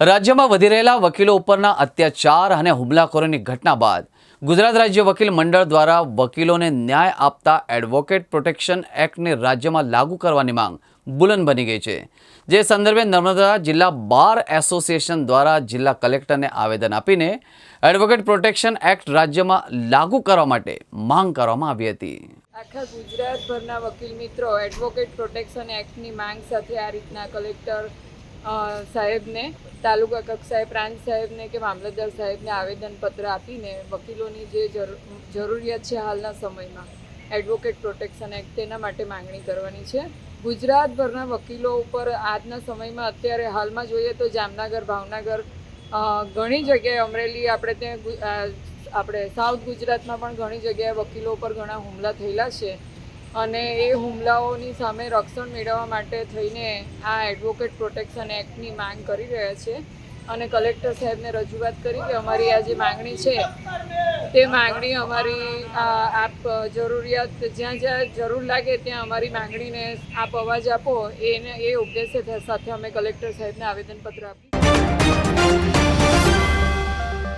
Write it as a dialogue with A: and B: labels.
A: રાજ્યમાં વધી રહેલા વકીલો ઉપરના અત્યાચાર અને હુમલાખોરોની ઘટના બાદ ગુજરાત રાજ્ય વકીલ મંડળ દ્વારા વકીલોને ન્યાય આપતા એડવોકેટ પ્રોટેક્શન એક્ટને રાજ્યમાં લાગુ કરવાની માંગ બુલંદ બની ગઈ છે. જે સંદર્ભે નર્મદા જિલ્લા બાર એસોસિએશન દ્વારા જિલ્લા કલેક્ટરને આવેદન આપીને એડવોકેટ પ્રોટેક્શન એક્ટ રાજ્યમાં લાગુ કરવા માટે માંગ કરવામાં આવી હતી.
B: આખા ગુજરાતભરના વકીલ મિત્રો, એડવોકેટ પ્રોટેક્શન એક્ટની માંગ સાથે આ રીતના કલેક્ટર સાહેબને, તાલુકા કક્ષાએ પ્રાંત સાહેબને કે મામલતદાર સાહેબને આવેદનપત્ર આપીને વકીલોની જે જરૂરિયાત છે હાલના સમયમાં, એડવોકેટ પ્રોટેક્શન એક્ટ તેના માટે માંગણી કરવાની છે. ગુજરાતભરના વકીલો ઉપર આજના સમયમાં અત્યારે હાલમાં જોઈએ તો જામનગર, ભાવનગર ઘણી જગ્યાએ અમરેલી, આપણે ત્યાં આપણે સાઉથ ગુજરાતમાં પણ ઘણી જગ્યાએ વકીલો ઉપર ઘણા હુમલા થયેલા છે. અને એ હુમલાઓની સામે રક્ષણ મેળવવા માટે થઈને આ એડવોકેટ પ્રોટેક્શન એક્ટની માંગ કરી રહ્યા છે. અને કલેક્ટર સાહેબને રજૂઆત કરી કે અમારી આ જે માંગણી છે, તે માંગણી અમારી આપ જરૂરિયાત, જ્યાં જ્યાં જરૂર લાગે ત્યાં અમારી માંગણીને આપ અવાજ આપો. એને એ ઉદ્દેશ્ય સાથે અમે કલેક્ટર સાહેબને આવેદનપત્ર આપી